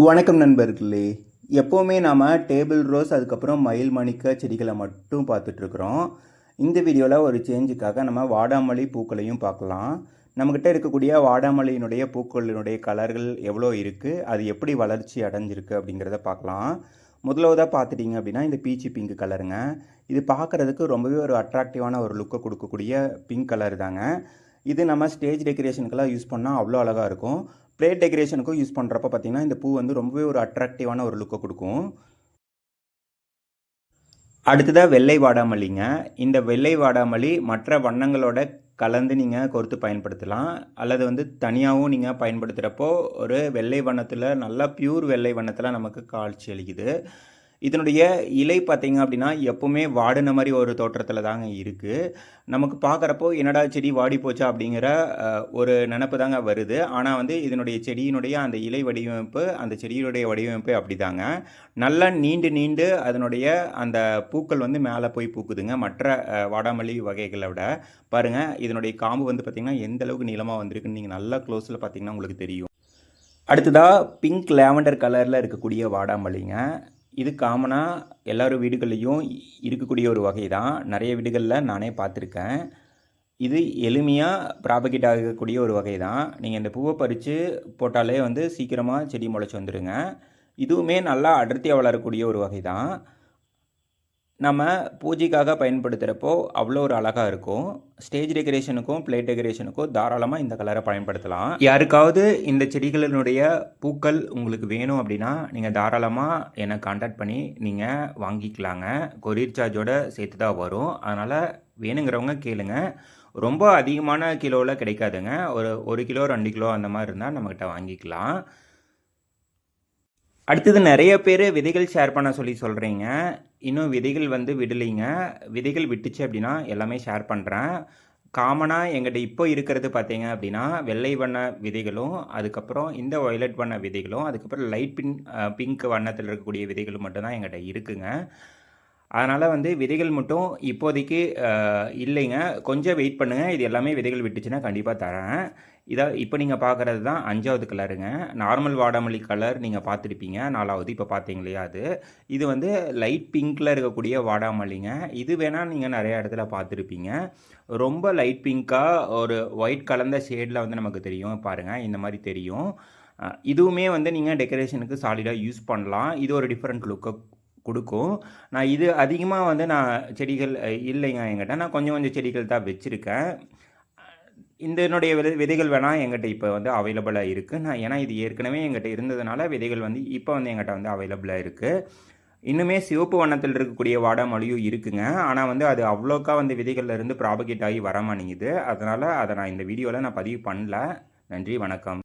வணக்கம் நண்பர்களே. எப்போவுமே நாம் டேபிள் ரோஸ் அதுக்கப்புறம் மயில் மணிக்க செடிகளை மட்டும் பார்த்துட்ருக்குறோம். இந்த வீடியோவில் ஒரு சேஞ்சுக்காக நம்ம வாடாமல்லி பூக்களையும் பார்க்கலாம். நம்மக்கிட்ட இருக்கக்கூடிய வாடாமல்லியினுடைய பூக்களினுடைய கலர்கள் எவ்வளோ இருக்குது அது எப்படி வளர்ச்சி அடைஞ்சிருக்கு அப்படிங்கிறத பார்க்கலாம். முதலாவதாக பார்த்துட்டிங்க அப்படின்னா இந்த பீச்சு பிங்க் கலருங்க இது பார்க்குறதுக்கு ரொம்பவே ஒரு அட்ராக்டிவான ஒரு லுக்கை கொடுக்கக்கூடிய பிங்க் கலர் தாங்க இது நம்ம ஸ்டேஜ் டெக்கரேஷனுக்கெல்லாம் யூஸ் பண்ணால் அவ்வளோ அழகாக இருக்கும். பிளேட் டெக்கரேஷனுக்கும் யூஸ் பண்ணுறப்ப பார்த்திங்கன்னா இந்த பூ வந்து ரொம்பவே ஒரு அட்ராக்டிவான ஒரு லுக்கை கொடுக்கும். அடுத்ததாக வெள்ளை வாடாமல்லிங்க. இந்த வெள்ளை வாடாமல்லி மற்ற வண்ணங்களோட கலந்து நீங்கள் கோர்த்து பயன்படுத்தலாம். அல்லது வந்து தனியாகவும் நீங்கள் பயன்படுத்துகிறப்போ ஒரு வெள்ளை வண்ணத்தில் நல்லா பியூர் வெள்ளை வண்ணத்தில் நமக்கு காட்சி அளிக்குது. இதனுடைய இலை பார்த்தீங்க அப்படின்னா எப்போவுமே வாடின மாதிரி ஒரு தோற்றத்தில் தாங்க இருக்குது நமக்கு பார்க்குறப்போ என்னடா செடி வாடி போச்சா அப்படிங்கிற ஒரு நினப்பு தாங்க வருது. ஆனால் வந்து இதனுடைய செடியினுடைய அந்த இலை வடிவமைப்பு அந்த செடியினுடைய வடிவமைப்பு அப்படி தாங்க நல்லா நீண்டு நீண்டு அதனுடைய அந்த பூக்கள் வந்து மேலே போய் பூக்குதுங்க. மற்ற வாடாமல்லி வகைகளை விட. பாருங்கள் இதனுடைய காம்பு வந்து பார்த்திங்கன்னா எந்த அளவுக்கு நீளமாக வந்திருக்குன்னு நீங்கள் நல்லா க்ளோஸில் பார்த்தீங்கன்னா உங்களுக்கு தெரியும். அடுத்ததாக பிங்க் லேவண்டர் கலரில் இருக்கக்கூடிய வாடாமல்லிங்க. இது காமனாக எல்லாரும் வீடுகள்லேயும் இருக்கக்கூடிய ஒரு வகை தான் நிறைய வீடுகளில் நானே பார்த்துருக்கேன். இது எளிமையாக ப்ராபகேட் ஆகக்கூடிய ஒரு வகை தான் நீங்கள் இந்த பூவை பறித்து போட்டாலே வந்து சீக்கிரமாக செடி முளைச்சி வந்துடுங்க இதுவுமே நல்லா அடர்த்தியாக வளரக்கூடிய ஒரு வகை தான் நம்ம பூஜைக்காக பயன்படுத்துகிறப்போ அவ்வளோ ஒரு அழகாக இருக்கும். ஸ்டேஜ் டெக்கரேஷனுக்கும் பிளேட் டெக்கரேஷனுக்கும் தாராளமாக இந்த கலரை பயன்படுத்தலாம். யாருக்காவது இந்த செடிகளினுடைய பூக்கள் உங்களுக்கு வேணும் அப்படின்னா நீங்கள் தாராளமாக என்னை காண்டாக்ட் பண்ணி நீங்கள் வாங்கிக்கலாங்க. கொரியர் சார்ஜோட சேர்த்து தான் வரும். அதனால் வேணுங்கிறவங்க கேளுங்க. ரொம்ப அதிகமான கிலோவில் கிடைக்காதுங்க. ஒரு ஒரு கிலோ ரெண்டு கிலோ அந்த மாதிரி இருந்தால் நம்மக்கிட்ட வாங்கிக்கலாம். அடுத்தது நிறைய பேர் விதைகள் ஷேர் பண்ண சொல்லி சொல்கிறீங்க இன்னும் விதைகள் வந்து விடலைங்க. விதைகள் விட்டுச்சு அப்படின்னா எல்லாமே ஷேர் பண்ணுறேன் காமனாக எங்கிட்ட இப்போ இருக்கிறது பார்த்தீங்க அப்படின்னா வெள்ளை வண்ண விதைகளும் அதுக்கப்புறம் இந்த வயலட் வண்ண விதைகளும் அதுக்கப்புறம் லைட் பின் பிங்க் வண்ணத்தில் இருக்கக்கூடிய விதைகளும் மட்டும்தான் எங்கிட்ட இருக்குங்க. அதனால் வந்து விதைகள் மட்டும் இப்போதைக்கு இல்லைங்க. கொஞ்சம் வெயிட் பண்ணுங்கள் இது எல்லாமே விதைகள் விட்டுச்சுன்னா கண்டிப்பாக தரேன். இதை இப்போ நீங்கள் பார்க்குறது தான் அஞ்சாவது கலருங்க நார்மல் வாடாமல்லி கலர் நீங்கள் பார்த்துருப்பீங்க நாலாவது இப்போ பார்த்தீங்க இல்லையா அது. இது வந்து லைட் பிங்க்கில் இருக்கக்கூடிய வாடாமல்லிங்க. இது வேணால் நீங்கள் நிறைய இடத்துல பார்த்துருப்பீங்க ரொம்ப லைட் பிங்க்காக ஒரு ஒயிட் கலந்த ஷேடில் வந்து நமக்கு தெரியும். பாருங்கள் இந்த மாதிரி தெரியும். இதுவுமே வந்து நீங்கள் டெக்கரேஷனுக்கு சாலிடாக யூஸ் பண்ணலாம். இது ஒரு டிஃப்ரெண்ட் லுக்கை கொடுக்கும். நான் இது அதிகமாக வந்து நான் செடிகள் இல்லைங்க என்கிட்ட. நான் கொஞ்சம் கொஞ்சம் செடிகள் தான் வச்சுருக்கேன். இந்த என்னுடைய விதை விதைகள் வேணால் எங்கிட்ட இப்போ வந்து அவைலபிளாக இருக்குது நான் ஏன்னா இது ஏற்கனவே எங்கிட்ட இருந்ததுனால விதைகள் வந்து இப்போ வந்து எங்கிட்ட வந்து அவைலபிளாக இருக்குது இன்னுமே சிவப்பு வண்ணத்தில் இருக்கக்கூடிய வாடாமொழியும் இருக்குங்க. ஆனால் வந்து அது அவ்வளோக்கா வந்து விதைகள்லேருந்து ப்ராபகேட் ஆகி வர மாட்டேங்குது அதனால் அதை நான் இந்த வீடியோவில் நான் பதிவு பண்ணல. நன்றி வணக்கம்.